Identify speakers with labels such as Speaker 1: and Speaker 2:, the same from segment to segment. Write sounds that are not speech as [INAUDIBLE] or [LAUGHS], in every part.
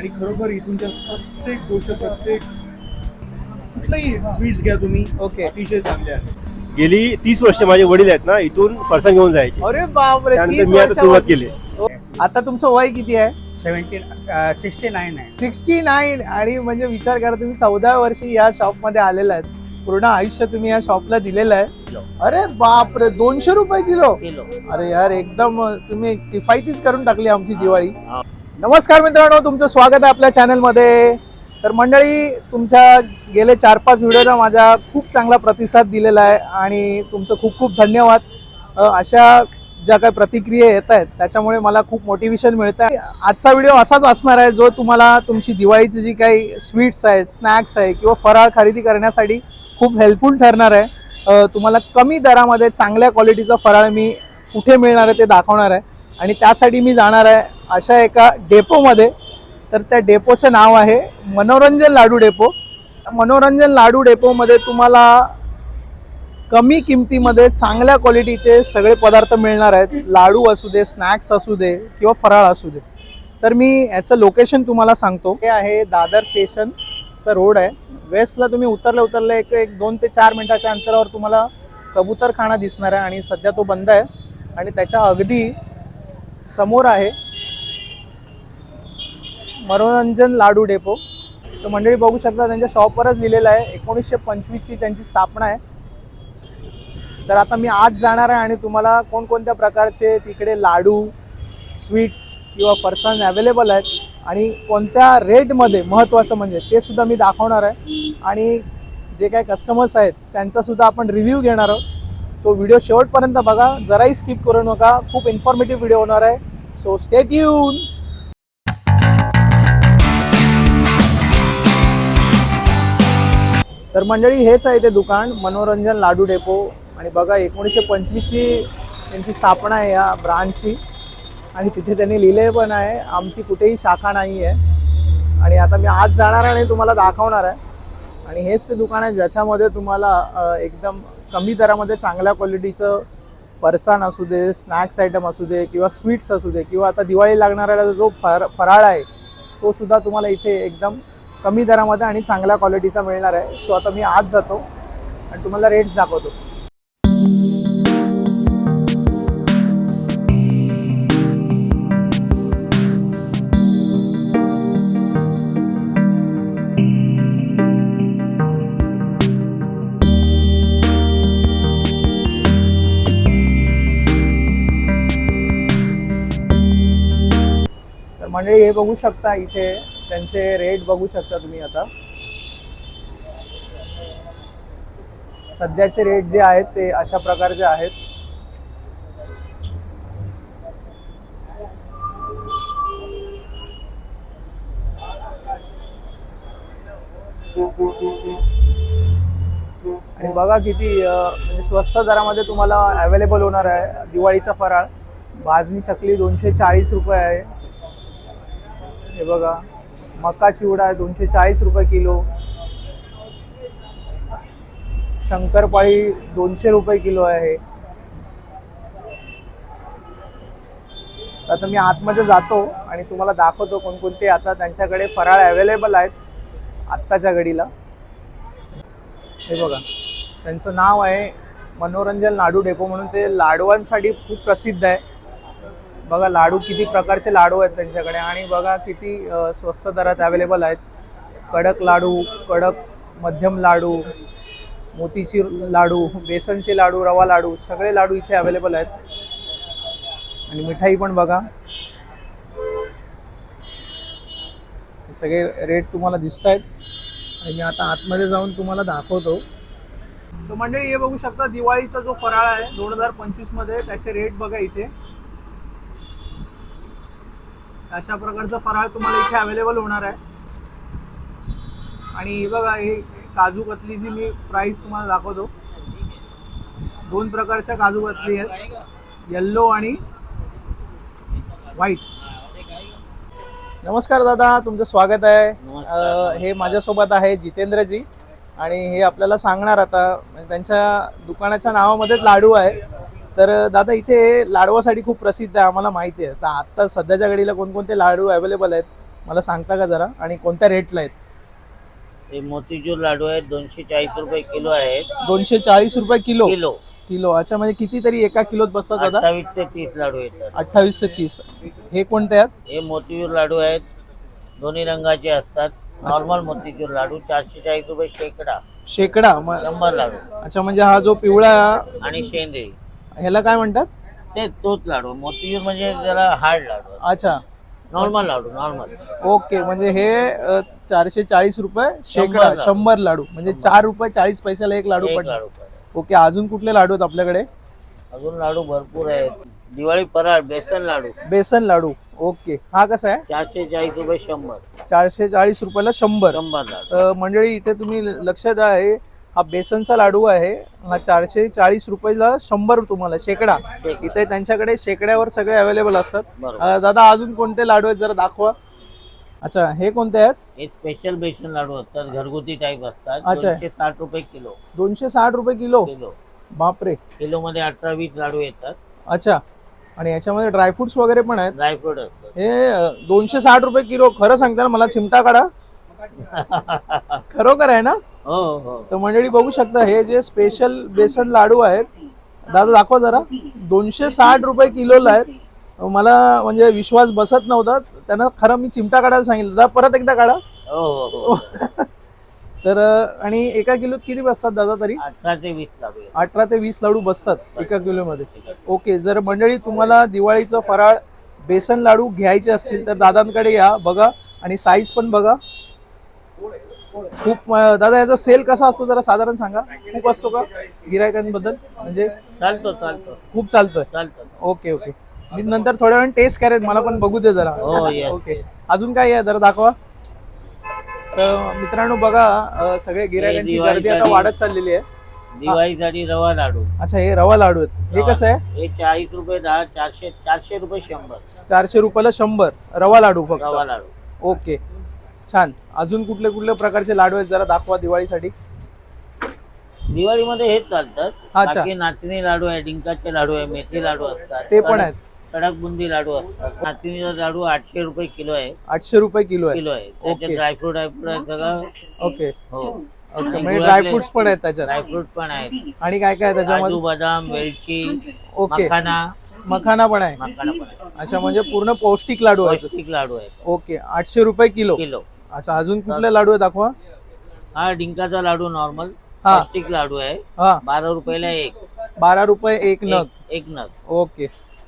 Speaker 1: आणि खरोखर इथूनच्या प्रत्येक गोष्ट प्रत्येक कुठलंही स्वीट्स घ्या तुम्ही
Speaker 2: ओके.
Speaker 1: अतिशय चांगले आहेत
Speaker 3: गेली तीस वर्ष माझे वडील आहेत ना इथून फरसाण घेऊन जायचे.
Speaker 2: अरे बापरे
Speaker 3: त्यानंतर
Speaker 2: 30
Speaker 3: मी आता सुरुवात
Speaker 2: वर्षापासून.
Speaker 3: केली.
Speaker 2: आता तुमचं वय किती आहे?
Speaker 4: सेवन्टीन सिक्स्टी नाईन आहे.
Speaker 2: सिक्स्टी नाईन आणि म्हणजे विचार करा तुम्ही चौदा वर्षी या शॉपमध्ये आलेला आहेत. पूर्ण आयुष्य तुम्ही या शॉपला दिलेलं आहे. अरे बापरे दोनशे रुपये किलो?
Speaker 4: किलो.
Speaker 2: अरे यार एकदम तुम्ही किफायतीच करून टाकली आमची दिवाळी. नमस्कार मित्रांनो तुमचं स्वागत आहे आपल्या चॅनलमध्ये. तर मंडळी तुमच्या गेले चार पाच व्हिडिओला माझा खूप चांगला प्रतिसाद दिलेला आहे आणि तुमचं खूप खूप धन्यवाद. अशा ज्या काही प्रतिक्रिया येत आहेत त्याच्यामुळे मला खूप मोटिवेशन मिळतं आहे आजचा व्हिडिओ असाच असणार आहे जो तुम्हाला तुमची दिवाळीची जी काही स्वीट्स आहेत स्नॅक्स आहे किंवा फराळ खरेदी करण्यासाठी खूप हेल्पफुल ठरणार आहे. तुम्हाला कमी दरामध्ये चांगल्या क्वालिटीचा फराळ मी कुठे मिळणार आहे ते दाखवणार आहे. आणि त्यासाठी मी जाणार आहे अशा एका डेपोमध्ये. तर त्या डेपोचं नाव आहे मनोरंजन लाडू डेपो. मनोरंजन लाडू डेपोमध्ये तुम्हाला कमी किमतीमध्ये चांगल्या क्वालिटीचे सगळे पदार्थ मिळणार आहेत. लाडू असू दे स्नॅक्स असू दे किंवा फराळ असू दे. तर मी याचं लोकेशन तुम्हाला सांगतो. हे आहे दादर स्टेशनचा रोड आहे. वेस्टला तुम्ही उतरले उतरले एक एक दोन ते चार मिनिटाच्या अंतरावर तुम्हाला कबूतरखाना दिसणार आहे आणि सध्या तो बंद आहे. आणि त्याच्या अगदी समोर आहे मनोरंजन लाडू डेपो. तर मंडळी बघू शकता त्यांच्या शॉपवरच लिहिलेलं आहे. एकोणीसशे पंचवीसची त्यांची स्थापना आहे. तर आता मी आज जाणार आहे आणि तुम्हाला कोणकोणत्या प्रकारचे तिकडे लाडू स्वीट्स किंवा पर्सन अवेलेबल आहेत आणि कोणत्या रेटमध्ये महत्त्वाचं म्हणजे ते सुद्धा मी दाखवणार आहे. आणि जे काही कस्टमर्स आहेत त्यांचासुद्धा आपण रिव्ह्यू घेणार आहोत. तो व्हिडिओ शेवटपर्यंत बघा. जराही स्किप करू नका. खूप इन्फॉर्मेटिव्ह व्हिडिओ होणार आहे. सो स्टेट येऊन तर मंडळी हेच आहे ते दुकान. मनोरंजन लाडू डेपो. आणि बघा एकोणीसशे पंचवीसची त्यांची स्थापना आहे या ब्रांचची आणि तिथे त्यांनी लिहिले पण आहे. आमची कुठेही शाखा नाही आहे आणि आता मी आज जाणार आहे आणि तुम्हाला दाखवणार आहे. आणि हेच ते दुकान आहे ज्याच्यामध्ये तुम्हाला एकदम कमी दरामध्ये चांगल्या क्वालिटीचं फरसाण असू दे स्नॅक्स आयटम असू दे किंवा स्वीट्स असू दे किंवा आता दिवाळी लागणारा जो फर फराळ आहे तो सुद्धा तुम्हाला इथे एकदम कमी दरामध्ये आणि चांगल्या क्वालिटीचा मिळणार आहे. सो आता मी आज जातो आणि तुम्हाला रेट्स दाखवतो. मंडळी हे बघू शकता इथे. त्यांचे रेट बघू शकता तुम्ही आता. सध्याचे रेट जे आहेत ते अशा प्रकारचे आहेत. आणि बघा किती म्हणजे स्वस्त दरामध्ये तुम्हाला अवेलेबल होणार आहे दिवाळीचा फराळ. भाजणी चकली दोनशे चाळीस रुपये आहे. हे बघा मका चिवडा आहे दोनशे चाळीस रुपये किलो. शंकरपाळी दोनशे रुपये किलो आहे. आता मी आतमध्ये जातो आणि तुम्हाला दाखवतो कोणकोणते आता त्यांच्याकडे फराळ अवेलेबल आहेत आत्ताच्या घडीला. हे बघा त्यांचं नाव आहे मनोरंजन लाडू डेपो म्हणून ते लाडवांसाठी खूप प्रसिद्ध आहे. बघा लाडू किती प्रकारचे लाडू आहेत त्यांच्याकडे आणि बघा किती स्वस्त दरात अवेलेबल आहेत. कडक लाडू कडक मध्यम लाडू मोतीचूर लाडू बेसनचे लाडू रवा लाडू सगळे लाडू इथे अवेलेबल आहेत. आणि मिठाई पण बघा. सगळे रेट तुम्हाला दिसत आहेत आणि मी आता आतमध्ये जाऊन तुम्हाला दाखवतो. तर मंडळी हे बघू शकता दिवाळीचा जो फराळ आहे दोन हजार पंचवीसमध्ये त्याचे रेट बघा इथे. अशा प्रकारचा फराळ तुम्हाला इथे अवेलेबल होणार आहे. आणि बघा हे काजू कतलीची मी प्राइस तुम्हाला दाखवतो. दोन प्रकारच्या काजू कतली आहेत. येल्लो आणि व्हाईट नमस्कार दादा तुमचं स्वागत आहे. हे माझ्यासोबत आहे जितेंद्रजी. आणि हे आपल्याला सांगणार आता म्हणजे त्यांच्या दुकानाच्या नावामध्येच लाडू आहे. तर दादा इथे लाडवासाठी खूप प्रसिद्ध आहे आम्हाला माहिती आहे. तर आत्ता सध्याच्या घडीला कोणकोणते लाडू अवेलेबल आहेत मला सांगता का जरा? आणि कोणत्या रेटला आहेत?
Speaker 5: हे मोतीचूर लाडू आहेत दोनशे चाळीस रुपये किलो आहेत.
Speaker 2: दोनशे चाळीस रुपये किलो?
Speaker 5: किलो.
Speaker 2: किलो. अच्छा म्हणजे कितीतरी एका किलोत बसतात दादा?
Speaker 5: अठ्ठावीस ते तीस लाडू येतात.
Speaker 2: अठ्ठावीस ते तीस. हे कोणते आहेत?
Speaker 5: हे मोतीचूर लाडू आहेत. दोन्ही रंगाचे असतात. नॉर्मल मोतीचूर लाडू चारशे चाळीस रुपये शेकडा.
Speaker 2: शेकडा म-
Speaker 5: शंभर लाडू.
Speaker 2: अच्छा म्हणजे हा जो पिवळा
Speaker 5: आणि शेंदे.
Speaker 2: ह्याला काय म्हणतात?
Speaker 5: ते तोच लाडू मोतीचूर म्हणजे जरा हार्ड लाडू.
Speaker 2: अच्छा.
Speaker 5: नॉर्मल लाडू नॉर्मल
Speaker 2: ओके म्हणजे हे अ, चारशे चाळीस रुपये शेकडा
Speaker 5: लाडू.
Speaker 2: शंभर लाडू. म्हणजे चार रुपये चाळीस पैशाला एक लाडू
Speaker 5: एक
Speaker 2: पडणार
Speaker 5: लाडू.
Speaker 2: ओके अजून कुठले लाडू आहेत आपल्याकडे?
Speaker 5: अजून लाडू भरपूर आहेत. दिवाळी फराळ बेसन लाडू.
Speaker 2: बेसन लाडू. ओके. हा कसा आहे?
Speaker 5: चारशे चाळीस रुपये शंभर.
Speaker 2: चारशे चाळीस रुपयाला शंभर.
Speaker 5: शंभर लाडू.
Speaker 2: अ, मंडळी इथे तुम्ही लक्ष द्या आहे हा बेसनचा लाडू आहे. हा चारशे चाळीस रुपयाला शंभर तुम्हाला शेकडा. इथे त्यांच्याकडे शेकड्यावर सगळे अवेलेबल असतात. अ, दादा अजून कोणते लाडू आहेत जरा दाखवा. अच्छा हे कोणते आहेत?
Speaker 5: हे स्पेशल बेसन लाडू असतात. घरगुती टाईप असतात.
Speaker 2: अच्छा.
Speaker 5: दोनशे साठ रुपये किलो.
Speaker 2: दोनशे साठ रुपये किलो?
Speaker 5: किलो.
Speaker 2: बापरे.
Speaker 5: किलो मध्ये अठरा वीस लाडू येतात.
Speaker 2: अच्छा. आणि याच्यामध्ये ड्रायफ्रुट्स वगैरे पण आहेत.
Speaker 5: ड्रायफ्रूट असतात.
Speaker 2: हे दोनशे साठ रुपये किलो. खरं सांगता ना मला चिमटा काढा. [LAUGHS] खरोखर आहे ना? तर मंडळी बघू शकता हे जे स्पेशल बेसन लाडू आहेत दादा दाखवा जरा. दोनशे साठ रुपये किलोला आहेत. मला म्हणजे विश्वास बसत नव्हता. त्यांना खरं मी चिमटा काढायला सांगितलं. दादा परत एकदा काढा.
Speaker 5: हो हो हो. [LAUGHS]
Speaker 2: तर आणि एका किलोत किती बसतात दादा तरी?
Speaker 5: अठरा ते वीस लाडू
Speaker 2: अठरा ते वीस लाडू बसतात एका किलोमध्ये. ओके जर मंडळी तुम्हाला दिवाळीचं फराळ बेसन लाडू घ्यायचे असतील तर दादांकडे या बघा. आणि साईज पण बघा. खूप दादा याचा सेल कसा असतो जरा साधारण सांगा. खूप असतो का गिरायकांबद्दल? म्हणजे
Speaker 5: चालतो चालतो.
Speaker 2: खूप चालतोय.
Speaker 5: चालतो.
Speaker 2: Okay okay. मी नंतर थोड्या वेळ टेस्ट करेन मला पण बघू दे जरा.
Speaker 5: हो, yes, [LAUGHS]
Speaker 2: ओके.
Speaker 5: yes.
Speaker 2: अजून काय आहे? जरा दाखवा. तर मित्रांनो बघा अं, सगळे गिरायकांची
Speaker 5: दिवाळी
Speaker 2: गर्दी आता वाढत चाललेली आहे.
Speaker 5: दिवाळीसाठी रवा लाडू.
Speaker 2: अच्छा हे रवा लाडू आहेत. हे कसं आहे?
Speaker 5: हे चाळीस रुपये दहा चारशे चारशे रुपये शंभर.
Speaker 2: चारशे रुपयाला शंभर. रवा लाडू फक्त.
Speaker 5: रवा लाडू.
Speaker 2: ओके. छान. अजून कुठले कुठले प्रकारचे लाडू आहेत जरा दाखवा दिवाळीसाठी?
Speaker 5: दिवाळीमध्ये हेच चालतात.
Speaker 2: अच्छा.
Speaker 5: बाकी नाचणी लाडू आहे डिंकाचे लाडू आहे मेथी लाडू असतात.
Speaker 2: ते पण आहेत.
Speaker 5: कडक बुंदी लाडू असतात. नाचणीचा लाडू आठशे रुपये किलो आहे.
Speaker 2: आठशे रुपये किलो आहे.
Speaker 5: किलो आहे.
Speaker 2: ओके.
Speaker 5: त्याच्यात ड्रायफ्रूट ड्रायफ्रूट आहे सगळं
Speaker 2: ओके.
Speaker 5: हो.
Speaker 2: ओके.
Speaker 5: आणि
Speaker 2: म्हणजे ड्रायफ्रुट्स पण आहेत त्याच्यात.
Speaker 5: ड्रायफ्रूट पण आहेत.
Speaker 2: आणि काय काय आहे
Speaker 5: काजू
Speaker 2: त्याच्यामध्ये
Speaker 5: बदाम वेलची
Speaker 2: ओके.
Speaker 5: मखाना.
Speaker 2: मखाना पण आहे.
Speaker 5: मखाना पण आहे.
Speaker 2: अच्छा म्हणजे पूर्ण पौष्टिक लाडू आहेत
Speaker 5: पौष्टिक लाडू आहेत
Speaker 2: ओके. आठशे रुपये किलो.
Speaker 5: किलो.
Speaker 2: अच्छा अजून कुठले लाडू आहे दाखवा.
Speaker 5: हा डिंकाचा लाडू नॉर्मल
Speaker 2: हा.
Speaker 5: पौष्टिक लाडू आहे.
Speaker 2: हा.
Speaker 5: बारा रुपयाला एक.
Speaker 2: बारा रुपये एक नग.
Speaker 5: एक- एक नग.
Speaker 2: ओके.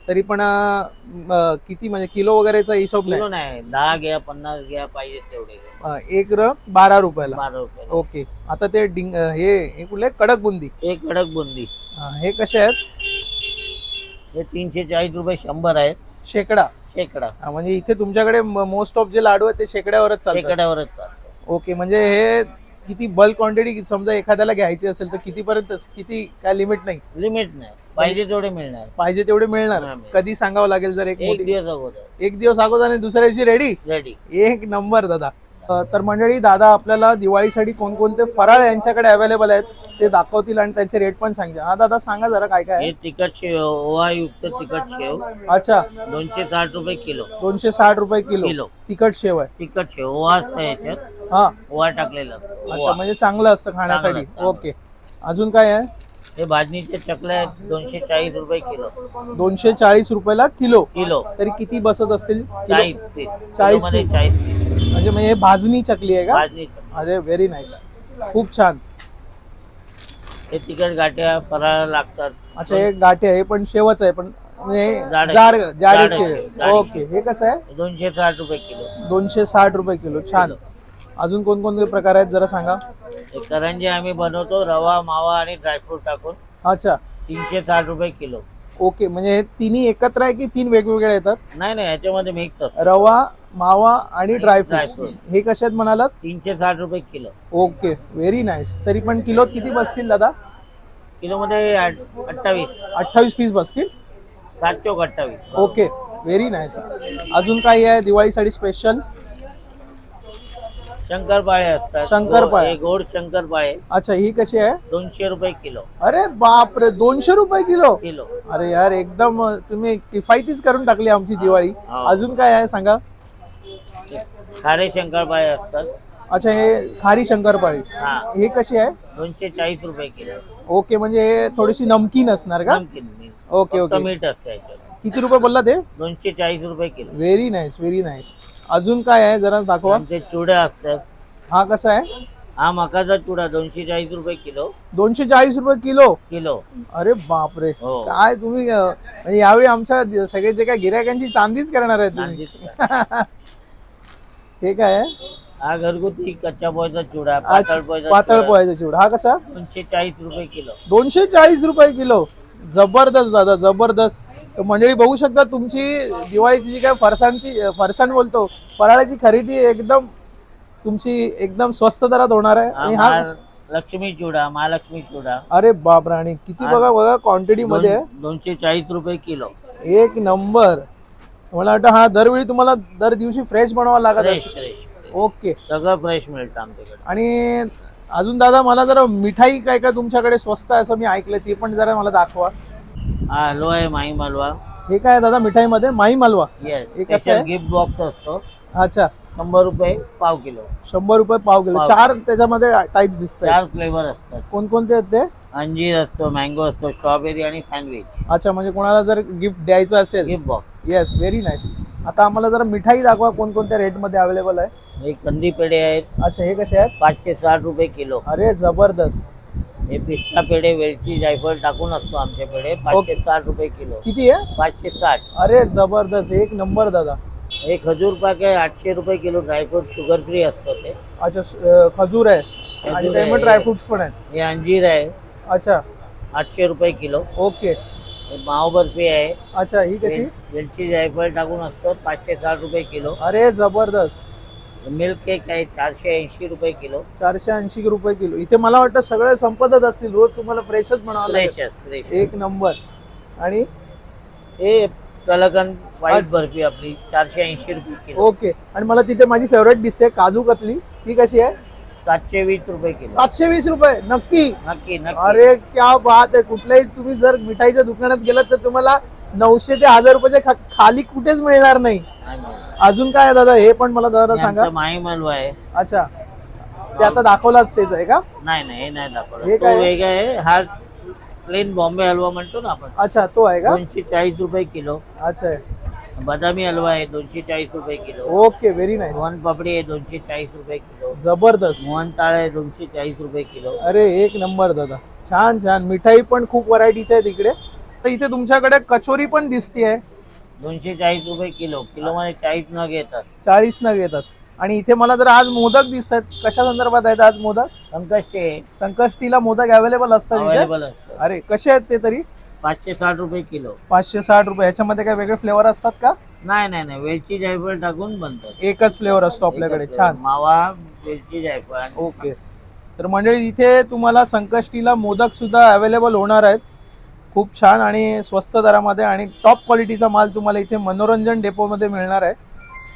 Speaker 2: तरी पण अं, किती म्हणजे किलो वगैरेचा हिशोब
Speaker 5: किलो
Speaker 2: नाही.
Speaker 5: दहा घ्या पन्नास घ्या पाहिजे तेवढे घ्या.
Speaker 2: अं, एक रग बारा रुपयाला.
Speaker 5: बारा रुपयाला.
Speaker 2: ओके. आता ते डिंग अं, हे हे कुठले? कडक बुंदी.
Speaker 5: एक कडक बुंदी.
Speaker 2: हे कसे आहेत?
Speaker 5: हे तीनशे चाळीस रुपये शंभर आहेत.
Speaker 2: शेकडा.
Speaker 5: शेकडा.
Speaker 2: हा, म्हणजे इथे तुमच्याकडे मोस्ट ऑफ जे लाडू आहेत ते शेकड्यावरच चालतात.
Speaker 5: शेकड्यावरच चालतं.
Speaker 2: ओके म्हणजे हे किती बल्क क्वांटिटी समजा एखाद्याला घ्यायची असेल तर किती पर्यंत किती काय लिमिट नाही?
Speaker 5: लिमिट नाही. पाहिजे तेवढे मिळणार.
Speaker 2: पाहिजे तेवढे मिळणार.
Speaker 5: हा, मिळेल.
Speaker 2: कधी सांगावं लागेल जर एक
Speaker 5: एक
Speaker 2: मोठी
Speaker 5: दिवस अगोदर.
Speaker 2: एक दिवस अगोदर आणि दुसऱ्या दिवशी रेडी
Speaker 5: रेडी
Speaker 2: एक नंबर दादा. तर मंडळी दादा आपल्याला दिवाळीसाठी कोणकोणते फराळ यांच्याकडे अवेलेबल आहेत ते दाखवतील आणि त्यांचे रेट पण सांगतील. हा दादा सांगा जरा काय काय आहे.
Speaker 5: हे तिखट शेव ओवा युक्त तिखट शेव.
Speaker 2: अच्छा.
Speaker 5: दोनशे साठ रुपये किलो.
Speaker 2: दोनशे साठ रुपये किलो.
Speaker 5: किलो.
Speaker 2: तिखट शेव आहे.
Speaker 5: तिखट शेव ओवा असतं याच्यात.
Speaker 2: हा.
Speaker 5: ओवा टाकलेला असतो.
Speaker 2: अच्छा
Speaker 5: ओवा.
Speaker 2: म्हणजे चांगलं असतं खाण्यासाठी.
Speaker 5: चांगलं, चांगलं.
Speaker 2: ओके. अजून काय आहे?
Speaker 5: हे भाजणीचे चकले आहेत दोनशे चाळीस रुपये किलो.
Speaker 2: दोनशे चाळीस रुपयाला किलो.
Speaker 5: किलो.
Speaker 2: तरी किती बसत असतील? किलो?
Speaker 5: चाळीस पीस
Speaker 2: चाळीस पीस.
Speaker 5: चाळीस पीस
Speaker 2: म्हणजे म्हणजे हे भाजणी चकली आहे का?
Speaker 5: भाजणी.
Speaker 2: अरे व्हेरी नाईस खूप छान.
Speaker 5: हे तिखट गाठ्या फराळाला लागतात.
Speaker 2: अच्छा हे गाठी आहे पण शेवच आहे पण म्हणजे
Speaker 5: जाड आहे.
Speaker 2: जाड जाड
Speaker 5: जाड आहे,
Speaker 2: शेव.
Speaker 5: जाड आहे.
Speaker 2: ओके हे कसं आहे?
Speaker 5: दोनशे साठ रुपये किलो.
Speaker 2: दोनशे साठ रुपये किलो छान. अजून कोणकोणते प्रकार आहेत जरा सांगा.
Speaker 5: हे करंजी आम्ही बनवतो रवा मावा आणि ड्रायफ्रूट टाकून.
Speaker 2: अच्छा.
Speaker 5: तीनशे साठ रुपये किलो.
Speaker 2: ओके म्हणजे हे तिन्ही एकत्र आहे की तीन वेगवेगळे येतात?
Speaker 5: नाही नाही याच्यामध्ये मिक्स असतं.
Speaker 2: रवा मावा आणि ड्रायफ्रुट
Speaker 5: Dryfruit.
Speaker 2: हे आहेत म्हणालात?
Speaker 5: तीनशे साठ रुपये किलो.
Speaker 2: ओके व्हेरी नाईस तरी पण किलोत किती बसतील दादा?
Speaker 5: किलो मध्ये अठ्ठावीस.
Speaker 2: अठ्ठावीस पीस बसतील?
Speaker 5: सात चौक अठ्ठावीस.
Speaker 2: ओके व्हेरी नाईस अजून काही आहे दिवाळीसाठी स्पेशल
Speaker 5: शंकरपाळे असतात.
Speaker 2: शंकरपाळे.
Speaker 5: हे गोड शंकरपाळे.
Speaker 2: अच्छा ही कशी आहे?
Speaker 5: दोनशे रुपये किलो.
Speaker 2: अरे बापरे दोनशे रुपये किलो?
Speaker 5: किलो.
Speaker 2: अरे यार एकदम अं, तुम्ही किफायतीच करून टाकली आमची दिवाळी.
Speaker 5: हो.
Speaker 2: अजून काय आहे सांगा?
Speaker 5: खारे शंकरपाळे असतात.
Speaker 2: अच्छा हे खारी शंकरपाळी.
Speaker 5: हा.
Speaker 2: हे कशी आहे?
Speaker 5: दोनशे चाळीस रुपये किलो.
Speaker 2: ओके म्हणजे हे थोडीशी नमकीन असणार का?
Speaker 5: नमकीन.
Speaker 2: ओके
Speaker 5: फक्त
Speaker 2: ओके.
Speaker 5: मीठ असतं याच्यात.
Speaker 2: किती रुपये बोलला ते?
Speaker 5: दोनशे चाळीस रुपये kilo.
Speaker 2: Very nice very nice अजून काय आहे? जरा दाखवा.
Speaker 5: आमचे चिवडे असतात.
Speaker 2: हा कसा आहे?
Speaker 5: हा मकाचा चिवडा दोनशे चाळीस रुपये किलो.
Speaker 2: दोनशे चाळीस रुपये किलो?
Speaker 5: किलो.
Speaker 2: अरे बापरे.
Speaker 5: हो.
Speaker 2: काय तुम्ही अं, म्हणजे यावेळी आमच्या दि- सगळे जे काय गिरायकांची चांदीच करणार आहे तुम्ही. [LAUGHS] हे काय आहे?
Speaker 5: हा घरगुती कच्च्या पोह्याचा
Speaker 2: अच्छा,
Speaker 5: पातळ पोह्याचा
Speaker 2: पातळ. पोह्याचा चिवडा हा कसा?
Speaker 5: दोनशे चाळीस रुपये किलो.
Speaker 2: दोनशे चाळीस रुपये किलो. जबरदस्त दादा जबरदस्त. मंडळी बघू शकता तुमची दिवाळीची जी काय फरसाणची फरसाण बोलतो फराळाची खरेदी एकदम तुमची एकदम स्वस्त दरात होणार आहे. आणि हा
Speaker 5: लक्ष्मी चिवडा महालक्ष्मी चिवडा
Speaker 2: अरे बाप राणी किती बघा बघा क्वांटिटी मध्ये. आहे.
Speaker 5: दोनशे चाळीस रुपये किलो.
Speaker 2: एक नंबर. मला वाटतं हा दरवेळी तुम्हाला दर दिवशी फ्रेश बनवावा लागत
Speaker 5: फ्रेश
Speaker 2: असेल.
Speaker 5: फ्रेश
Speaker 2: ओके
Speaker 5: सगळं फ्रेश मिळतं आमच्याकडे.
Speaker 2: आणि अजून दादा मला जरा मिठाई काय काय तुमच्याकडे स्वस्त आहे असं मी ऐकलं ती पण जरा मला दाखवा.
Speaker 5: हा हलवा आहे माही मालवा.
Speaker 2: हे काय आहे दादा मिठाईमध्ये? माई मालवा?
Speaker 5: येस
Speaker 2: हे कसं आहे?
Speaker 5: गिफ्ट बॉक्स असतो.
Speaker 2: अच्छा.
Speaker 5: शंभर रुपये पाव किलो.
Speaker 2: शंभर रुपये पाव किलो.
Speaker 5: पाव.
Speaker 2: चार त्याच्यामध्ये टाईप दिसत
Speaker 5: चार फ्लेवर असतात.
Speaker 2: कोणकोणते आहेत ते?
Speaker 5: अंजीर असतो मँगो असतो स्ट्रॉबेरी आणि सँडविच
Speaker 2: अच्छा म्हणजे कोणाला जर गिफ्ट द्यायचं असेल
Speaker 5: gift box
Speaker 2: yes very nice आता आम्हाला जरा मिठाई दाखवा कोणकोणत्या रेटमध्ये अवेलेबल आहे.
Speaker 5: हे कंदी पेढे आहेत.
Speaker 2: अच्छा हे कसे आहेत?
Speaker 5: पाचशे साठ रुपये किलो.
Speaker 2: अरे जबरदस्त.
Speaker 5: हे पिस्ता पेढे वेलची जायफळ टाकून असतो आमचे पेढे पाचशे साठ रुपये किलो.
Speaker 2: किती आहे?
Speaker 5: पाचशे साठ.
Speaker 2: अरे जबरदस्त. एक नंबर दादा.
Speaker 5: हे खजूर पाक आहे आठशे रुपये किलो ड्रायफ्रूट शुगर फ्री असतं ते.
Speaker 2: अच्छा स- अं, खजूर आहे. आणि
Speaker 5: खजूर आहे.
Speaker 2: ड्रायफ्रुट्स पण आहेत.
Speaker 5: हे अंजीर आहे.
Speaker 2: अच्छा.
Speaker 5: आठशे रुपये किलो.
Speaker 2: ओके.
Speaker 5: माव बर्फी आहे.
Speaker 2: अच्छा ही कशी?
Speaker 5: वेल- वेलची जायफळ टाकून असतो पाचशे साठ रुपये किलो.
Speaker 2: अरे जबरदस्त.
Speaker 5: मिल्क केक आहे चारशे ऐंशी रुपये किलो.
Speaker 2: चारशे ऐंशी रुपये किलो. इथे मला वाटतं सगळे संपतच असतील. रोज तुम्हाला फ्रेशच म्हणावं लागेल.
Speaker 5: फ्रेश फ्रेश
Speaker 2: एक नंबर. आणि?
Speaker 5: हे कलाकंद व्हाईट बर्फी आपली चारशे ऐंशी रुपये किलो.
Speaker 2: ओके. आणि मला तिथे माझी फेवरेट दिसते काजू कतली. ती कशी आहे?
Speaker 5: सातशे वीस रुपये किलो.
Speaker 2: सातशे वीस रुपये नक्की?
Speaker 5: नक्की नक्की.
Speaker 2: अरे क्या बात आहे. कुठल्याही तुम्ही जर मिठाईच्या दुकानात गेलात तर तुम्हाला नऊशे ते हजार रुपयाच्या खा- खाली कुठेच मिळणार नाही. अजून काय आहे दादा? हे पण मला दादा
Speaker 5: हे
Speaker 2: सांगा.
Speaker 5: माही मालवा आहे.
Speaker 2: अच्छा. ते आता दाखवलाच तेच आहे का?
Speaker 5: नाही नाही हे नाही दाखवलं.
Speaker 2: हे
Speaker 5: तो
Speaker 2: काय आहे?
Speaker 5: वेगळा आहे. हा प्लेन बॉम्बे हलवा म्हणतो ना आपण.
Speaker 2: अच्छा तो आहे का?
Speaker 5: दोनशे चाळीस रुपये किलो.
Speaker 2: अच्छा.
Speaker 5: बदामी हलवा आहे दोनशे चाळीस रुपये kilo.
Speaker 2: Okay very nice
Speaker 5: Mohan papdi आहे दोनशे चाळीस रुपये किलो.
Speaker 2: जबरदस्त.
Speaker 5: मोहन ताळ आहे दोनशे चाळीस रुपये किलो.
Speaker 2: अरे एक नंबर दादा. छान छान. मिठाई पण खूप व्हरायटीच्या आहेत इकडे. तर इथे तुमच्याकडे कचोरी पण दिसतीये.
Speaker 5: दोनशे चाळीस रुपये किलो. किलो मध्ये चाळीस नग येतात
Speaker 2: चाळीस नग येतात आणि इथे मला जर आज मोदक दिसत आहेत कशा संदर्भात आहेत आज मोदक?
Speaker 5: संकष्टे
Speaker 2: संकष्टीला मोदक अवेलेबल असतात इथे?
Speaker 5: अवेलेबल असतात.
Speaker 2: अरे कसे आहेत ते तरी?
Speaker 5: पाचशे साठ रुपये किलो.
Speaker 2: पाचशे साठ रुपये. ह्याच्यामध्ये काय वेगळे फ्लेवर असतात का?
Speaker 5: नाही नाही नाही. वेलची जायफळ टाकून बनतात
Speaker 2: एकच फ्लेवर असतो आपल्याकडे. छान.
Speaker 5: मावा वेलची जायफळ
Speaker 2: ओके. तर मंडळी इथे तुम्हाला संकष्टीला मोदक सुद्धा अवेलेबल होणार आहेत. खूप छान आणि स्वस्त दरामध्ये आणि टॉप क्वालिटीचा माल तुम्हाला इथे मनोरंजन डेपोमध्ये मिळणार आहे.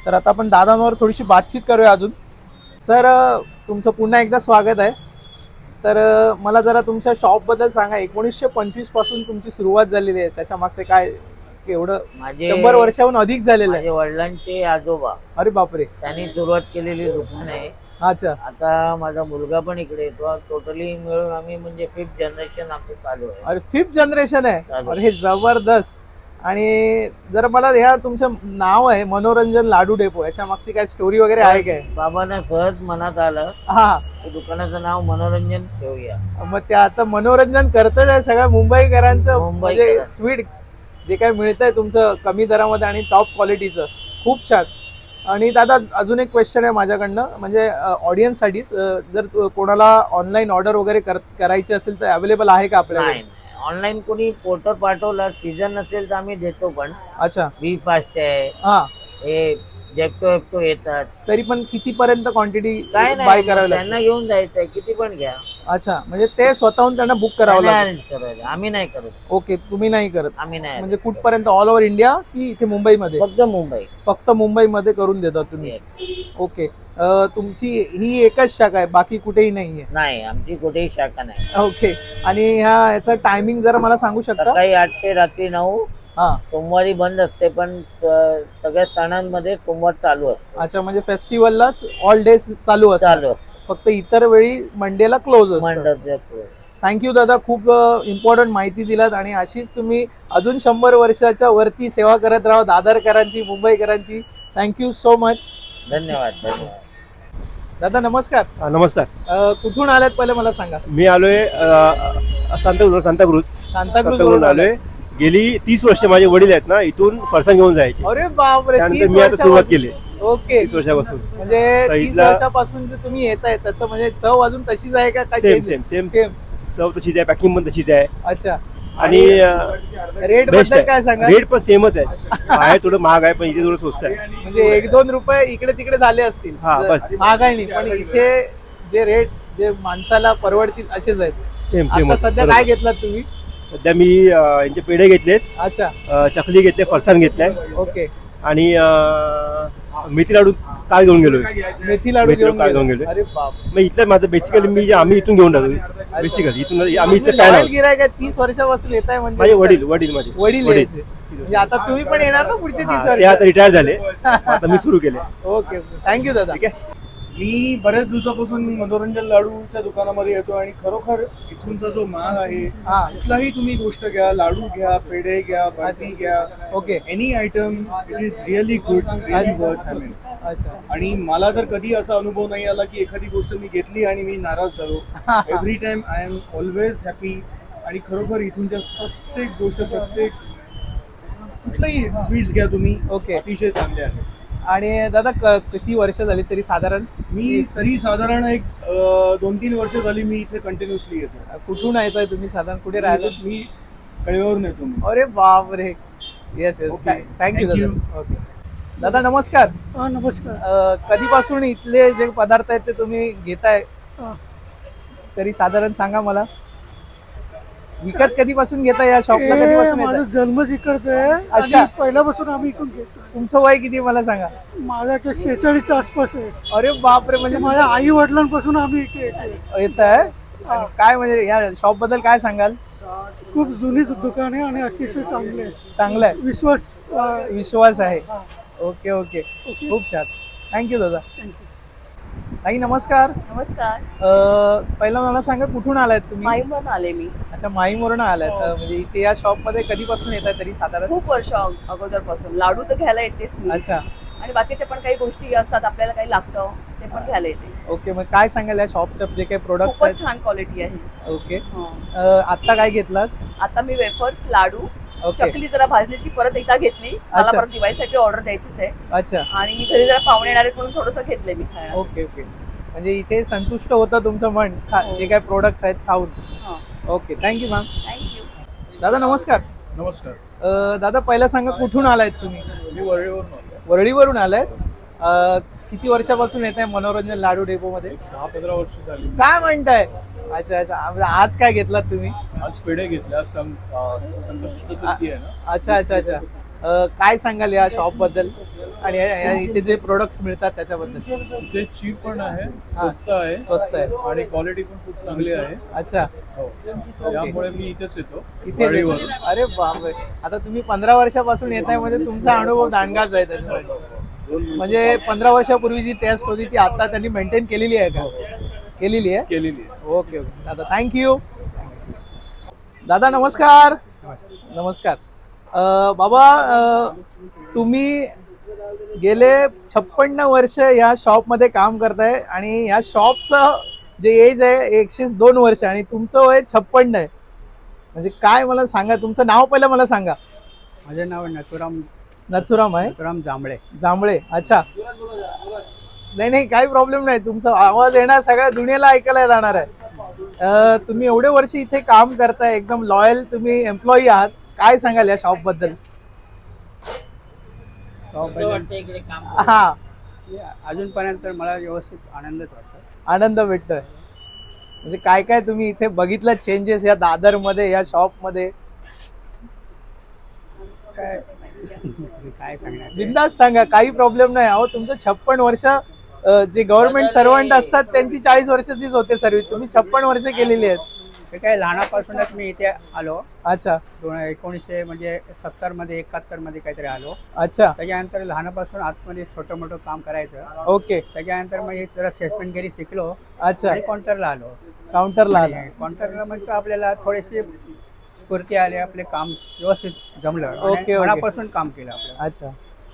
Speaker 2: तर आता आपण दादांवर थोडीशी बातचीत करूया अजून. सर तुमचं पुन्हा एकदा स्वागत आहे. तर मला जरा तुमच्या शॉपबद्दल सांगा. एकोणीसशे पंचवीसपासून तुमची सुरुवात झालेली आहे. त्याच्या मागचे काय एवढं
Speaker 5: माझे
Speaker 2: शंभर वर्षाहून अधिक झालेलं आहे.
Speaker 5: माझे वडिलांचे आजोबा.
Speaker 2: अरे बापरे.
Speaker 5: त्यांनी सुरुवात केलेली दुकान आहे.
Speaker 2: अच्छा.
Speaker 5: आता माझा मुलगा पण इकडे येतो. टोटली मिळून आम्ही म्हणजे फिफ्थ जनरेशन आमचं चालू आहे.
Speaker 2: अरे फिफ्थ जनरेशन आहे. अरे हे जबरदस्त. आणि जर मला ह्या तुमचं नाव आहे मनोरंजन लाडू डेपो याच्या मागची काय स्टोरी वगैरे आहे काय?
Speaker 5: बाबांना सहज मनात आलं
Speaker 2: हा.
Speaker 5: दुकानाचं नाव मनोरंजन ठेवूया.
Speaker 2: मग ते आता मनोरंजन करतच आहे सगळ्या मुंबईकरांचं म्हणजे. स्वीट जे काय मिळतंय तुमचं कमी दरामध्ये आणि टॉप क्वालिटीचं खूप छान. आणि दादा अजून एक क्वेश्चन आहे माझ्याकडनं. म्हणजे ऑडियन्ससाठीच जर तु- कोणाला ऑनलाईन ऑर्डर वगैरे कर करायची असेल तर अवेलेबल आहे का आपल्याकडे?
Speaker 5: नाही. ऑनलाईन कोणी पोर्टर पाठवला सीझन नसेल तर आम्ही देतो पण.
Speaker 2: अच्छा.
Speaker 5: बी फास्ट आहे.
Speaker 2: हा.
Speaker 5: हे जेपतो एपतो येतात.
Speaker 2: तरी पण किती पर्यंत क्वांटिटी
Speaker 5: काय
Speaker 2: बाय
Speaker 5: नाही
Speaker 2: करावी लागते?
Speaker 5: त्यांना घेऊन जायचंय किती पण घ्या.
Speaker 2: अच्छा म्हणजे ते स्वतःहून त्यांना बुक करावं
Speaker 5: त्यांना
Speaker 2: लागतं.
Speaker 5: arrange करायचं. आम्ही नाही करत.
Speaker 2: ओके तुम्ही नाही करत.
Speaker 5: आम्ही नाही
Speaker 2: म्हणजे कुठपर्यंत ऑल ओव्हर इंडिया की इथे मुंबईमध्ये?
Speaker 5: फक्त मुंबई.
Speaker 2: फक्त मुंबईमध्ये करून देता तुम्ही. ओके अं, तुमची ही एकच शाखा आहे बाकी कुठेही नाहीये.
Speaker 5: नाही आमची कुठेही शाखा नाही.
Speaker 2: ओके आणि ह्या याचं टायमिंग जरा मला सांगू शकता?
Speaker 5: सकाळी आठ ते रात्री नऊ
Speaker 2: हा.
Speaker 5: सोमवारी बंद असते पण सगळ्या सणांमध्ये सोमवार चालू असतो.
Speaker 2: अच्छा म्हणजे फेस्टिवललाच ऑल डे चालू असतात.
Speaker 5: चालू असतो
Speaker 2: फक्त इतर वेळी मंडेला क्लोज असतं.
Speaker 5: मंडळ
Speaker 2: थँक्यू दादा. खूप इम्पॉर्टंट माहिती दिलात आणि अशीच तुम्ही अजून शंभर वर्षाच्या वरती सेवा करत राहा. दादरकरांची मुंबईकरांची. थँक्यू सो मच
Speaker 5: धन्यवाद धन्यवाद.
Speaker 2: दादा नमस्कार.
Speaker 3: हा, नमस्कार.
Speaker 2: अ, कुठून आल्यात पहिले मला सांगा.
Speaker 3: मी आलोय सांताक्रूज सांताक्रूज
Speaker 2: सांताक्रूज
Speaker 3: सांताक्रूज आलोय. गेली तीस वर्ष माझे वडील आहेत ना इथून फरसाण घेऊन जायचे.
Speaker 2: अरे बापरे
Speaker 3: त्यानंतर
Speaker 2: तीस
Speaker 3: मी आता सुरुवात
Speaker 2: वर्षापासून.
Speaker 3: केली.
Speaker 2: ओके.
Speaker 3: तीस वर्षापासून.
Speaker 2: म्हणजे तीस वर्षापासून जे तुम्ही येत आहे त्याचं म्हणजे चव अजून तशीच आहे का? काय
Speaker 3: Same,
Speaker 2: changes?
Speaker 3: same, same.
Speaker 2: Same.
Speaker 3: चव तशीच आहे पॅकिंग पण तशीच आहे.
Speaker 2: अच्छा.
Speaker 3: आणि
Speaker 2: रेट बेस्टबद्दल काय सांगा
Speaker 3: आहे रेट पण सेमच आहे. बाहेर थोडं महाग आहे पण इथे थोडं स्वस्त आहे.
Speaker 2: म्हणजे एक दोन रुपये इकडे तिकडे झाले असतील.
Speaker 3: हा, बस.
Speaker 2: महागाई नाही पण इथे जे रेट जे माणसाला परवडतील असेच आहेत.
Speaker 3: सेम
Speaker 2: आता
Speaker 3: सेम
Speaker 2: सध्या काय घेतलात तुम्ही?
Speaker 3: सध्या मी यांचे पेढे घेतलेत
Speaker 2: अच्छा.
Speaker 3: चकली घेतले फरसाण घेतलाय
Speaker 2: ओके.
Speaker 3: आणि अं, मेथी लाडू काल घेऊन गेलोय.
Speaker 2: मेथी लाडू
Speaker 3: मेथी
Speaker 2: घेऊन
Speaker 3: लाडू घेऊन
Speaker 2: गेले.
Speaker 3: गेले.
Speaker 2: अरे बाप.
Speaker 3: मग इथलं माझं बेसिकली मी आम्ही इथून घेऊन जातो बेसिकली इथून आम्ही इथले फॅन आहोत.
Speaker 2: गिरायक आहे तीस वर्षापासून येत आहे म्हणजे
Speaker 3: माझे वडील वडील माझे.
Speaker 2: वडील यायचे. म्हणजे आता तुम्ही पण येणार ना पुढचे तीस
Speaker 3: ते आता
Speaker 2: वर्ष.
Speaker 3: रिटायर झाले. आता मी सुरू केले. [LAUGHS]
Speaker 2: ओके थँक्यू दादा.
Speaker 3: ठीक आहे?
Speaker 1: मी बऱ्याच दिवसापासून मनोरंजन लाडूच्या दुकानामध्ये येतो आणि खरोखर इथूनचा जो माग आहे
Speaker 2: हा.
Speaker 1: कुठलाही तुम्ही गोष्ट घ्या लाडू घ्या पेढे घ्या बर्फी घ्या
Speaker 2: okay.
Speaker 1: Any item it is really good really worth humming
Speaker 2: अच्छा.
Speaker 1: आणि मला तर कधी असा अनुभव नाही आला की एखादी गोष्ट मी घेतली आणि मी नाराज झालो. Every time I am always happy आणि खरोखर इथूनच्या प्रत्येक गोष्ट प्रत्येक कुठलाही स्वीट्स घ्या तुम्ही
Speaker 2: ओके.
Speaker 1: अतिशय चांगले आहेत
Speaker 2: आणि दादा क- किती वर्ष झाली तरी साधारण?
Speaker 1: मी तरी साधारण एक अं, दोन तीन वर्ष झाली मी इथे कंटिन्युअसली येतो
Speaker 2: कुठून येत आहे तुम्ही साधारण? कुठे राहिला
Speaker 1: मी कळेवरून येतो मी.
Speaker 2: अरे बाप रे yes yes
Speaker 1: Okay.
Speaker 2: Thank you
Speaker 1: Thank.
Speaker 2: दादा. ओके दादा नमस्कार.
Speaker 1: नमस्कार.
Speaker 2: अ, कधीपासून इथले जे पदार्थ आहेत ते तुम्ही घेताय? तरी साधारण सांगा मला. विकत कधीपासून घेताय या? शॉपला कधीपासून
Speaker 6: माझा? जन्मच इकडचा आहे.
Speaker 2: अच्छा.
Speaker 6: आणि पहिल्यापासून आम्ही इकडून घेतो
Speaker 2: तुमचं वय किती मला सांगा.
Speaker 6: माझा ते शेहेचाळीसच्या आसपास आहे.
Speaker 2: अरे बाप रे
Speaker 6: म्हणजे
Speaker 2: म्हणजे
Speaker 6: माझ्या आई वडिलांपासून आम्ही इथे येतो
Speaker 2: येत आहे? काय म्हणजे या शॉपबद्दल काय सांगाल?
Speaker 6: खूप जुनी दुकान आहे आणि अतिशय चांगले आहे.
Speaker 2: चांगलं आहे.
Speaker 6: विश्वास अं,
Speaker 2: विश्वास आहे. Okay okay. खूप छान. थँक्यू दादा. ताई नमस्कार.
Speaker 7: नमस्कार.
Speaker 2: अ, पहिला मला सांगा कुठून आलात तुम्ही?
Speaker 7: माहीमवरून आले मी.
Speaker 2: अच्छा माईमवरून आलात अ, म्हणजे इथे या शॉपमध्ये कधीपासून येत आहे तरी साधारण?
Speaker 7: खूप वर्ष अग- अगोदरपासून. लाडू तर घ्यायला येतेच मी.
Speaker 2: अच्छा.
Speaker 7: आणि बाकीच्या पण काही गोष्टी असतात आपल्याला काही लागतं ते पण घ्यायला येते.
Speaker 2: ओके मग काय सांगाल या शॉपच्या जे काही प्रोडक्ट्स आहेत?
Speaker 7: छान क्वालिटी आहे.
Speaker 2: ओके.
Speaker 7: हं.
Speaker 2: अ, आता काय घेतलात?
Speaker 7: आता मी वेफर्स लाडू चकली जरा भाजण्याची परत एकदा घेतली. मला
Speaker 2: अच्छा.
Speaker 7: परत दिवाळीसाठी ऑर्डर द्यायचीच आहे.
Speaker 2: अच्छा.
Speaker 7: आणि घरी जरा पाहुणे येणार आहेत म्हणून थोडंसं घेतलंय मी खायला.
Speaker 2: ओके ओके म्हणजे इथे संतुष्ट होतं तुमचं मन. खा-
Speaker 7: हो.
Speaker 2: जे काही प्रोडक्ट्स आहेत खाऊन. ओके थँक्यू मॅम
Speaker 7: थँक्यू
Speaker 2: दादा नमस्कार.
Speaker 8: नमस्कार.
Speaker 2: अ, दादा पहिला सांगा कुठून आलायत तुम्ही?
Speaker 8: मी वरळीवरून आलो
Speaker 2: वरळीवरून आलायत. अ, किती वर्षापासून येत आहे मनोरंजन लाडू डेपो मध्ये
Speaker 8: दहा पंधरा वर्ष झाली.
Speaker 2: काय म्हणताय? अच्छा अच्छा. आज काय घेतलात तुम्ही?
Speaker 8: आज पेढे घेतल्या सं अं, संकष्टी चतुर्थी आहे ना.
Speaker 2: अच्छा अच्छा अच्छा. अ, काय सांगाल या शॉपबद्दल आणि या- या इथे जे प्रोडक्ट्स मिळतात त्याच्याबद्दल?
Speaker 8: ते चीप पण आहे
Speaker 2: हा.
Speaker 8: स्वस्त आहे.
Speaker 2: स्वस्त आहे.
Speaker 8: आणि क्वालिटी पण खूप चांगली आहे.
Speaker 2: अच्छा.
Speaker 8: हो. त्यामुळे मी इथेच येतो
Speaker 2: इथे. अरे बापरे. आता तुम्ही पंधरा वर्षापासून येत आहे म्हणजे तुमचा अनुभव दांडगाच आहे त्याच्यासाठी म्हणजे पंधरा वर्षापूर्वी जी टेस्ट होती ती आता त्यांनी मेंटेन केलेली आहे का? केलेली आहे?
Speaker 8: केलेली आहे.
Speaker 2: ओके ओके दादा थँक्यू दादा नमस्कार. नमस्कार. अ, बाबा अ, तुम्ही गेले छप्पन्न वर्ष या शॉपमध्ये काम करताय आणि या शॉपचं जे एज आहे एकशे दोन वर्ष आणि तुमचं वय छप्पन्न आहे. म्हणजे काय मला सांगा? तुमचं नाव पहिलं मला सांगा.
Speaker 4: माझे नाव नथुराम
Speaker 2: नथुराम आहे?
Speaker 4: नथुराम जांभळे.
Speaker 2: जांभळे अच्छा. नाही नाही काही प्रॉब्लेम नाही. तुमचा आवाज येणार सगळ्या दुनियेला ऐकायला जाणार आहे. तुम्ही एवढे वर्ष इथे काम करताय एकदम लॉयल तुम्ही एम्प्लॉई आहात. काय सांगाल या
Speaker 5: शॉपबद्दल?
Speaker 2: हा.
Speaker 4: अजूनपर्यंत मला व्यवस्थित आनंदच वाटतो
Speaker 2: आनंद भेटतोय. म्हणजे काय काय तुम्ही इथे बघितलं चेंजेस या दादरमध्ये या शॉपमध्ये?
Speaker 4: काय? काय सांगणार?
Speaker 2: बिंदास सांगा काही प्रॉब्लेम नाही. अहो तुमचं छप्पन वर्ष जे गव्हर्नमेंट सर्वंट असतात त्यांची चाळीस वर्षाचीच होते सर्व्हिस तुम्ही छप्पन वर्ष केलेली आहेत.
Speaker 4: ते काय लहानापासूनच मी इथे आलो.
Speaker 2: अच्छा.
Speaker 4: दोन एकोणीसशे म्हणजे सत्तरमध्ये एकाहत्तरमध्ये काहीतरी आलो.
Speaker 2: अच्छा.
Speaker 4: त्याच्यानंतर लहानापासून आतमध्ये छोटं मोठं काम करायचं.
Speaker 2: ओके.
Speaker 4: त्याच्यानंतर मग एक जरा सेल्समॅनगिरी शिकलो.
Speaker 2: अच्छा.
Speaker 4: आणि काउंटरला आलो.
Speaker 2: काउंटरला आला.
Speaker 4: काउंटरला म्हणजे आपल्याला थोडीशी स्फूर्ती आली आपले काम व्यवस्थित जमलं. आणि
Speaker 2: ओके.
Speaker 4: मनापासून काम केलं आपलं.
Speaker 2: अच्छा.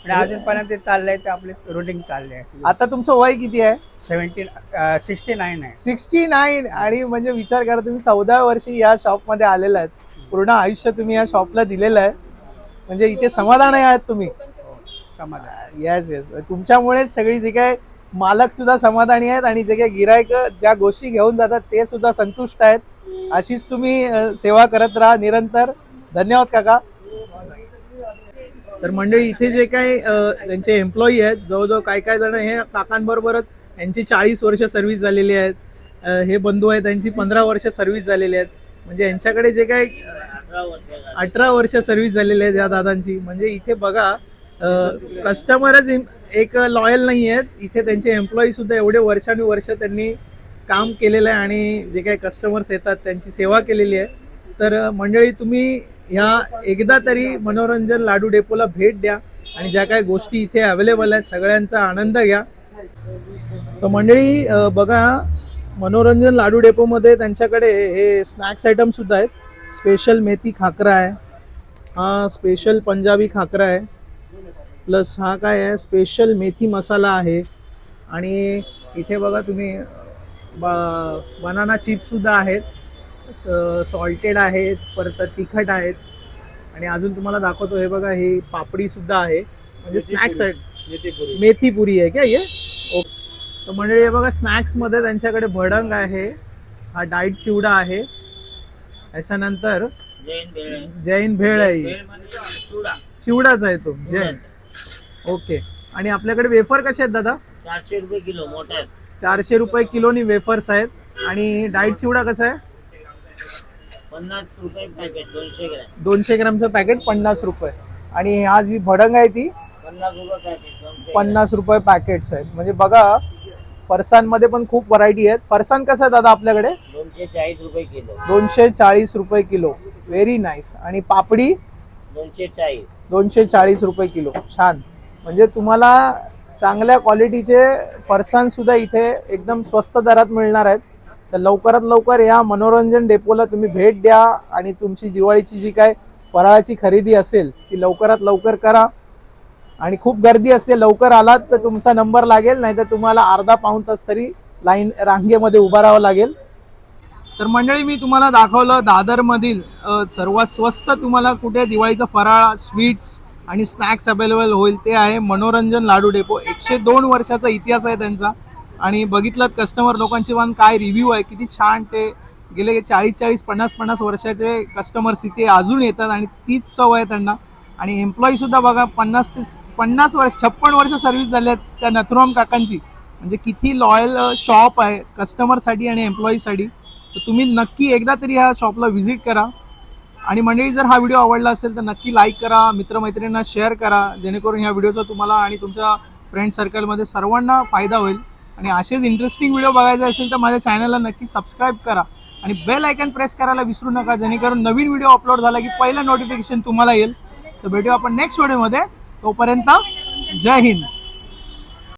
Speaker 4: आणि अजूनपर्यंत ते चाललंय ते आपले रुटीन चाललंय.
Speaker 2: आता तुमचं वय किती आहे?
Speaker 4: सेव्हन्टीन सिक्स्टी नाईन आहे.
Speaker 2: सिक्स्टी नाईन आणि म्हणजे विचार करा तुम्ही चौदा वर्षी या शॉपमध्ये आलेला आहेत. पूर्ण आयुष्य तुम्ही या शॉपला दिलेलं आहे. म्हणजे इथे समाधान आहात तुम्ही.
Speaker 4: समाधान.
Speaker 2: येस येस तुमच्यामुळेच सगळी जे काय मालक सुद्धा समाधानी आहेत आणि जे काही गिरायक ज्या गोष्टी घेऊन जातात ते सुद्धा संतुष्ट आहेत. अशीच तुम्ही सेवा करत राहा निरंतर. धन्यवाद काका. तर मंडळी इथे जे काही त्यांचे एम्प्लॉई आहेत जवळजवळ काय काय जण हे काकांबरोबरच यांची चाळीस वर्ष सर्व्हिस झालेली आहेत. हे बंधू आहेत त्यांची पंधरा वर्ष सर्व्हिस झालेली आहेत. म्हणजे यांच्याकडे जे काही
Speaker 5: अठरा वर्ष
Speaker 2: सर्व्हिस झालेली आहेत या दादांची. म्हणजे इथे बघा कस्टमरच एक लॉयल नाही आहेत इथे त्यांचे एम्प्लॉई सुद्धा एवढे वर्षानुवर्ष त्यांनी काम केलेलं आहे आणि जे काही कस्टमर्स येतात त्यांची सेवा केलेली आहे. तर मंडळी तुम्ही ह्या एकदा तरी मनोरंजन लाडू डेपोला भेट द्या आणि ज्या काही गोष्टी इथे अवेलेबल आहेत सगळ्यांचा आनंद घ्या. तर मंडळी बघा मनोरंजन लाडू डेपोमध्ये त्यांच्याकडे हे स्नॅक्स आयटमसुद्धा आहेत. स्पेशल मेथी खाकरा आहे. हा स्पेशल पंजाबी खाकरा आहे. प्लस हा काय आहे? स्पेशल मेथी मसाला आहे. आणि इथे बघा तुम्ही बनाना चिप्ससुद्धा आहेत. सॉल्टेड आहेत परत तिखट आहेत. आणि अजून तुम्हाला दाखवतो हे बघा हे पापडीसुद्धा आहे. म्हणजे स्नॅक्स आहेत. मेथी पुरी आहे क्या ये ओके. तर मंडळी हे बघा स्नॅक्समध्ये त्यांच्याकडे भडंग आहे. हा डाईट चिवडा आहे. त्याच्यानंतर
Speaker 5: जैन भेळ. आहे. म्हणजे
Speaker 2: चिवडाच आहे तो जैन. ओके. आणि आपल्याकडे वेफर कसे आहेत दादा?
Speaker 5: चारशे रुपये किलो मोठ्या.
Speaker 2: चारशे रुपये किलोनी वेफर्स आहेत. आणि डाईट चिवडा कसा आहे?
Speaker 5: पन्नास रुपये पॅकेट दोनशे ग्रॅम.
Speaker 2: दोनशे ग्रामचं पॅकेट पन्नास रुपये. आणि हा जी भडंग आहे ती
Speaker 5: पन्नास रुपये पॅकेट दोनशे
Speaker 2: पन्नास रुपये पॅकेट्स आहेत. म्हणजे बघा फरसांमध्ये पण खूप व्हरायटी आहेत. फरसाण कसं आहे दादा आपल्याकडे?
Speaker 5: ग्रॅम. दोनशे चाळीस रुपये किलो.
Speaker 2: दोनशे चाळीस रुपये किलो. व्हेरी नाईस आणि पापडी?
Speaker 5: दोनशे चाळीस.
Speaker 2: दोनशे चाळीस रुपये किलो. छान. म्हणजे तुम्हाला चांगल्या क्वालिटीचे फरसाण सुद्धा इथे एकदम स्वस्त दरात मिळणार आहेत. तर लवकरात लवकर या मनोरंजन डेपोला तुम्ही भेट द्या आणि तुमची दिवाळीची जी काय फराळाची खरेदी असेल ती लवकरात लवकर करा. आणि खूप गर्दी असते लवकर आलात तर तुमचा नंबर लागेल नाही तर तुम्हाला अर्धा पाऊण तास तरी लाईन रांगेमध्ये उभा राहावं लागेल. तर मंडळी मी तुम्हाला दाखवलं दादरमधील सर्वात स्वस्त तुम्हाला कुठे दिवाळीचा फराळ स्वीट्स आणि स्नॅक्स अवेलेबल होईल ते आहे मनोरंजन लाडू डेपो एकशे दोन वर्षाचा इतिहास आहे त्यांचा. आणि बघितलं कस्टमर लोकांचे पण काय रिव्ह्यू आहे किती छान ते गेले चाळीस चाळीस पन्नास पन्नास वर्षाचे कस्टमर्स इथे अजून येतात आणि तीच चव आहे त्यांना. आणि एम्प्लॉईसुद्धा बघा पन्नास ते पन्नास वर्ष छप्पन वर्ष सर्व्हिस झाल्या आहेत त्या नथुराम काकांची. म्हणजे किती लॉयल शॉप आहे कस्टमरसाठी आणि एम्प्लॉईसाठी तर तुम्ही नक्की एकदा तरी ह्या शॉपला व्हिजिट करा. आणि मंडळी जर हा व्हिडिओ आवडला असेल तर नक्की लाईक करा मित्रमैत्रिणींना शेअर करा जेणेकरून ह्या व्हिडिओचा तुम्हाला आणि तुमच्या फ्रेंड सर्कलमध्ये सर्वांना फायदा होईल. आणि असेच इंटरेस्टिंग व्हिडिओ बघायचा असेल तर माझ्या चॅनलला नक्की सबस्क्राईब करा. आणि बेल आयकन प्रेस करायला विसरू नका जेणेकरून नवीन व्हिडिओ अपलोड झाला की पहिलं नोटिफिकेशन तुम्हाला येईल. तर भेटू आपण नेक्स्ट व्हिडिओमध्ये तोपर्यंत जय हिंद.